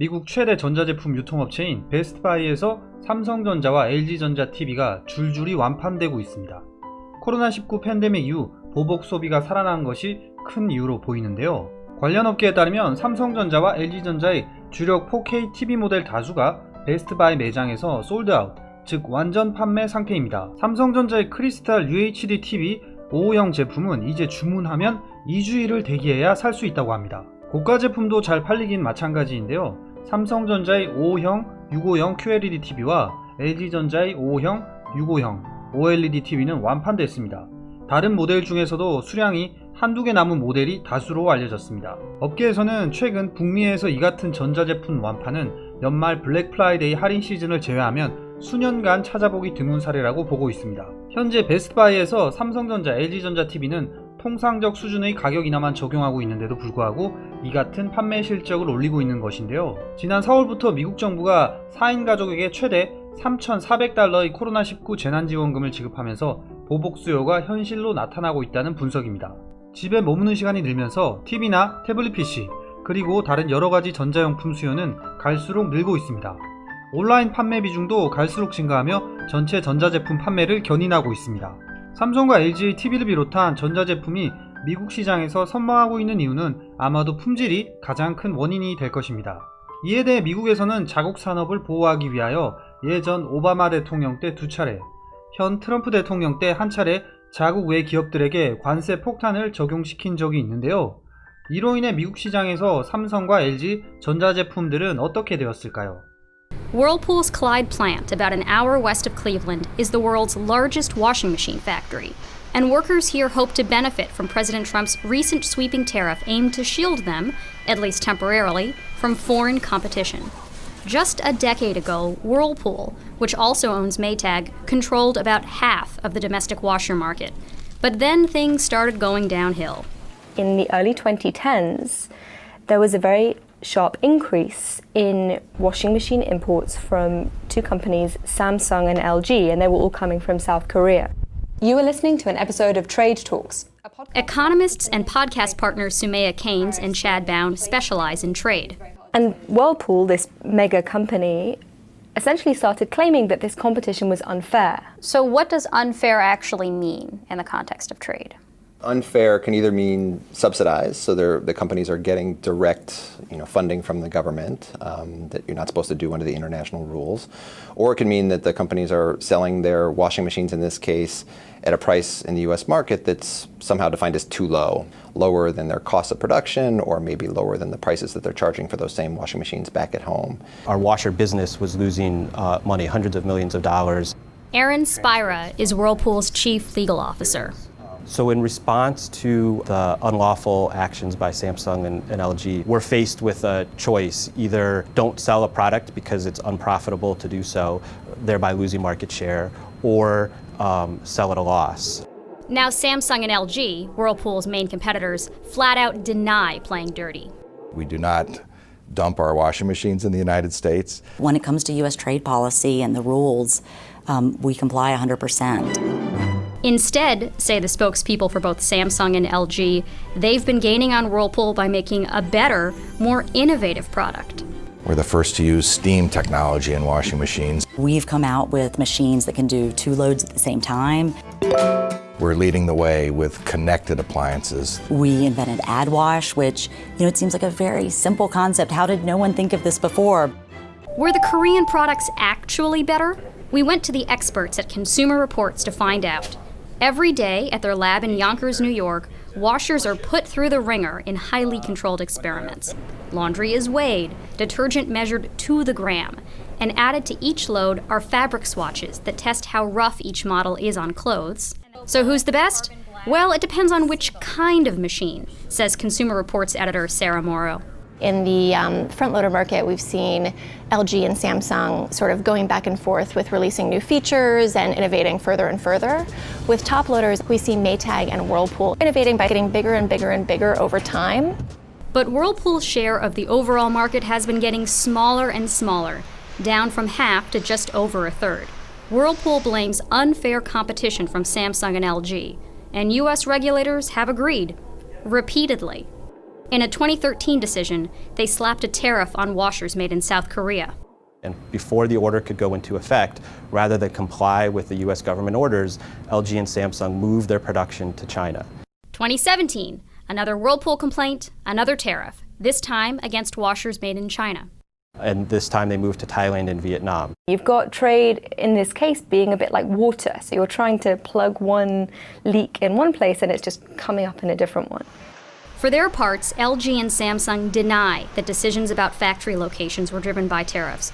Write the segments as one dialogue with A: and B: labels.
A: 미국 최대 전자제품 유통업체인 베스트바이에서 삼성전자와 LG전자 TV가 줄줄이 완판되고 있습니다. 코로나19 팬데믹 이후 보복 소비가 살아난 것이 큰 이유로 보이는데요. 관련 업계에 따르면 삼성전자와 LG전자의 주력 4K TV 모델 다수가 베스트바이 매장에서 솔드아웃, 즉 완전 판매 상태입니다. 삼성전자의 크리스탈 UHD TV 5호형 제품은 이제 주문하면 2주일을 대기해야 살 수 있다고 합니다. 고가 제품도 잘 팔리긴 마찬가지인데요. 삼성전자의 5호형, 6호형 QLED TV와 LG전자의 5호형, 6호형 OLED TV는 완판됐습니다. 다른 모델 중에서도 수량이 한두 개 남은 모델이 다수로 알려졌습니다. 업계에서는 최근 북미에서 이 같은 전자제품 완판은 연말 블랙 프라이데이 할인 시즌을 제외하면 수년간 찾아보기 드문 사례라고 보고 있습니다. 현재 베스트바이에서 삼성전자, LG전자 TV는 통상적 수준의 가격이나만 적용하고 있는데도 불구하고 이 같은 판매 실적을 올리고 있는 것인데요. 지난 4월부터 미국 정부가 4인 가족에게 최대 3,400달러의 코로나19 재난지원금을 지급하면서 보복 수요가 현실로 나타나고 있다는 분석입니다. 집에 머무는 시간이 늘면서 TV나 태블릿 PC, 그리고 다른 여러가지 전자용품 수요는 갈수록 늘고 있습니다. 온라인 판매 비중도 갈수록 증가하며 전체 전자제품 판매를 견인하고 있습니다. 삼성과 LG의 TV를 비롯한 전자제품이 미국 시장에서 선망하고 있는 이유는 아마도 품질이 가장 큰 원인이 될 것입니다. 이에 대해 미국에서는 자국 산업을 보호하기 위하여 예전 오바마 대통령 때 두 차례, 현 트럼프 대통령 때 한 차례 자국 외 기업들에게 관세 폭탄을 적용시킨 적이 있는데요. 이로 인해 미국 시장에서 삼성과 LG 전자제품들은 어떻게 되었을까요?
B: Whirlpool's Clyde plant, about an hour west of Cleveland, is the world's largest washing machine factory. And workers here hope to benefit from President Trump's recent sweeping tariff aimed to shield them, at least temporarily, from foreign competition. Just a decade ago, Whirlpool, which also owns Maytag, controlled about half of the domestic washer market. But then things started going downhill.
C: in the early 2010s, there was a very sharp increase in washing machine imports from two companies, Samsung and LG, and they were all coming from South Korea.
D: You are listening to an episode of Trade Talks. a podcast-
B: Economists and podcast partners Sumaya Keynes and Chad Bound specialize in trade.
C: And Whirlpool, this mega company, essentially started claiming that this competition was unfair.
B: So, what does unfair actually mean in the context of trade?
E: Unfair can either mean subsidized, so they're, the companies are getting direct, you know, funding from the government um, that you're not supposed to do under the international rules, or it can mean that the companies are selling their washing machines in this case at a price in the U.S. market that's somehow defined as too low, lower than their cost of production, or maybe lower than the prices that they're charging for those same washing machines back at home.
F: Our washer business was losing uh, money, hundreds of millions of dollars.
B: Aaron Spira is Whirlpool's chief legal officer.
F: So, in response to the unlawful actions by Samsung and, and LG, we're faced with a choice either don't sell a product because it's unprofitable to do so, thereby losing market share, or um, sell at a loss.
B: Now, Samsung and LG, Whirlpool's main competitors, flat out deny playing dirty.
G: We do not dump our washing machines in the United States.
H: When it comes to U.S. trade policy and the rules, um, we comply 100%.
B: Instead, say the spokespeople for both Samsung and LG, they've been gaining on Whirlpool by making a better, more innovative product.
G: We're the first to use steam technology in washing machines.
H: We've come out with machines that can do two loads at the same time.
G: We're leading the way with connected appliances.
H: We invented AdWash, which, you know, it seems like a very simple concept. How did no one think of this before?
B: Were the Korean products actually better? We went to the experts at Consumer Reports to find out. Every day at their lab in Yonkers, New York, washers are put through the ringer in highly controlled experiments. Laundry is weighed, detergent measured to the gram, and added to each load are fabric swatches that test how rough each model is on clothes. So, who's the best? Well, it depends on which kind of machine, says Consumer Reports editor Sarah Morrow.
I: In the um, front loader market, we've seen LG and Samsung sort of going back and forth with releasing new features and innovating further and further. With top loaders, we see Maytag and Whirlpool innovating by getting bigger and bigger and bigger over time.
B: But Whirlpool's share of the overall market has been getting smaller and smaller, down from half to just over a third. Whirlpool blames unfair competition from Samsung and LG, and US regulators have agreed repeatedly. In a 2013 decision, they slapped a tariff on washers made in South Korea.
F: And before the order could go into effect, rather than comply with the US government orders, LG and Samsung moved their production to China.
B: 2017, another Whirlpool complaint, another tariff, this time against washers made in China.
F: And this time they moved to Thailand and Vietnam.
C: You've got trade in this case being a bit like water. So you're trying to plug one leak in one place and it's just coming up in a different one.
B: For their parts, LG and Samsung deny that decisions about factory locations were driven by tariffs.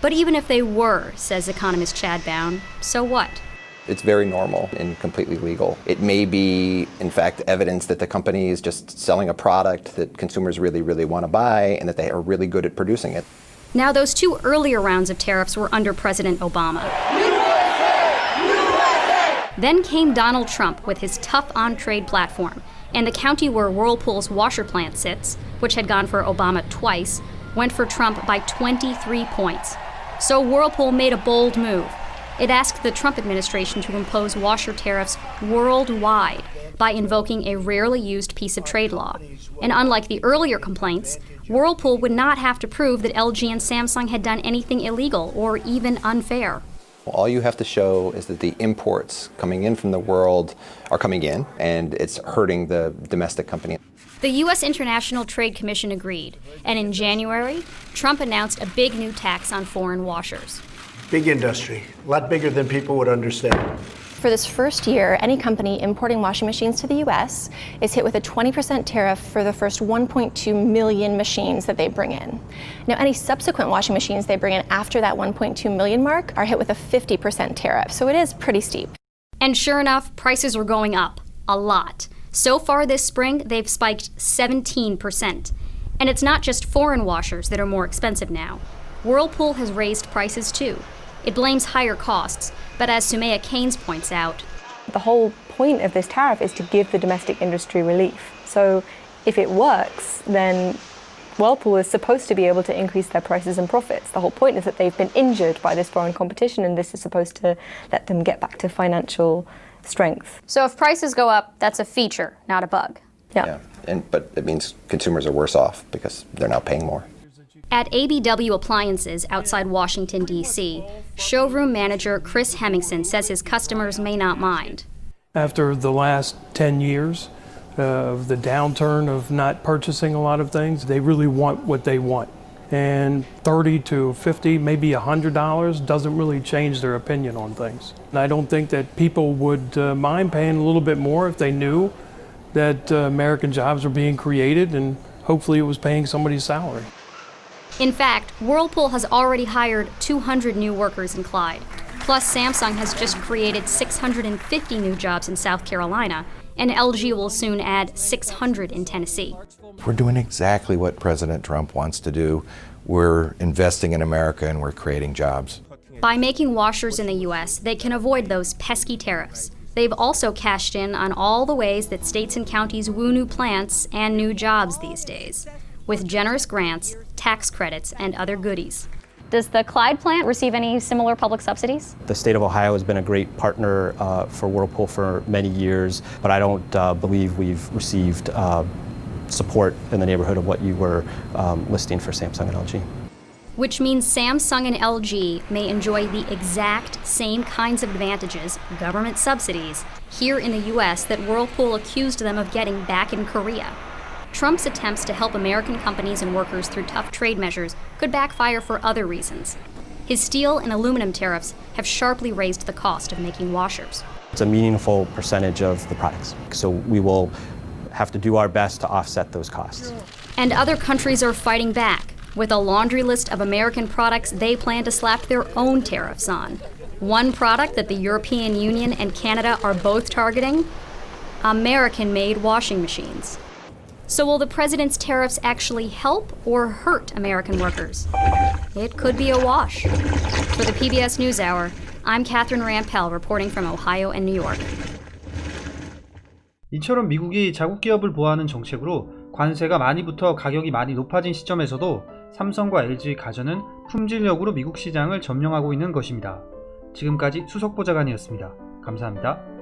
B: But even if they were, says economist Chad Bown, so what?
E: It's very normal and completely legal. It may be, in fact, evidence that the company is just selling a product that consumers really, really want to buy and that they are really good at producing it.
B: Now, those two earlier rounds of tariffs were under President Obama. Then came Donald Trump with his tough on trade platform, and the county where Whirlpool's washer plant sits, which had gone for Obama twice, went for Trump by 23 points. So Whirlpool made a bold move. It asked the Trump administration to impose washer tariffs worldwide by invoking a rarely used piece of trade law. And unlike the earlier complaints, Whirlpool would not have to prove that LG and Samsung had done anything illegal or even unfair.
E: All you have to show is that the imports coming in from the world are coming in and it's hurting the domestic company.
B: The U.S. International Trade Commission agreed, and in January, Trump announced a big new tax on foreign washers.
J: Big industry, a lot bigger than people would understand.
I: For this first year, any company importing washing machines to the US is hit with a 20% tariff for the first 1.2 million machines that they bring in. Now, any subsequent washing machines they bring in after that 1.2 million mark are hit with a 50% tariff, so it is pretty steep.
B: And sure enough, prices were going up. A lot. So far this spring, they've spiked 17%. And it's not just foreign washers that are more expensive now. Whirlpool has raised prices too. It blames higher costs, but as Sumaya Keynes points out,
C: The whole point of this tariff is to give the domestic industry relief. So if it works, then Whirlpool is supposed to be able to increase their prices and profits. The whole point is that they've been injured by this foreign competition, and this is supposed to let them get back to financial strength.
B: so if prices go up, that's a feature, not a bug.
C: Yeah.
E: And, but it means consumers are worse off because they're now paying more.
B: At ABW Appliances outside Washington, D.C., showroom manager Chris Hemmingson says his customers may not mind.
K: after the last 10 years of the downturn of not purchasing a lot of things, they really want what they want. And 30 to 50, maybe $100 doesn't really change their opinion on things. And I don't think that people would uh, mind paying a little bit more if they knew that uh, American jobs were being created and hopefully it was paying somebody's salary.
B: In fact, Whirlpool has already hired 200 new workers in Clyde. Plus, Samsung has just created 650 new jobs in South Carolina, and LG will soon add 600 in Tennessee.
G: We're doing exactly what President Trump wants to do. We're investing in America and we're creating jobs.
B: By making washers in the U.S., they can avoid those pesky tariffs. They've also cashed in on all the ways that states and counties woo new plants and new jobs these days, with generous grants, tax credits, and other goodies. Does the Clyde plant receive any similar public subsidies?
F: The state of Ohio has been a great partner uh, for Whirlpool for many years, but I don't uh, believe we've received uh, support in the neighborhood of what you were um, listing for Samsung and LG.
B: Which means Samsung and LG may enjoy the exact same kinds of advantages, government subsidies, here in the US that Whirlpool accused them of getting back in Korea. Trump's attempts to help American companies and workers through tough trade measures could backfire for other reasons. His steel and aluminum tariffs have sharply raised the cost of making washers.
F: It's a meaningful percentage of the products, so we will have to do our best to offset those costs.
B: And other countries are fighting back with a laundry list of American products they plan to slap their own tariffs on. One product that the European Union and Canada are both targeting American made washing machines. So, will the president's tariffs actually help or hurt American workers? It could be a wash. For the PBS NewsHour, I'm Catherine Rampell reporting from Ohio and New York.
A: 이처럼 미국이 자국 기업을 보호하는 정책으로 관세가 많이 붙어 가격이 많이 높아진 시점에서도 삼성과 LG 가전은 품질력으로 미국 시장을 점령하고 있는 것입니다. 지금까지 수석보좌관이었습니다. 감사합니다.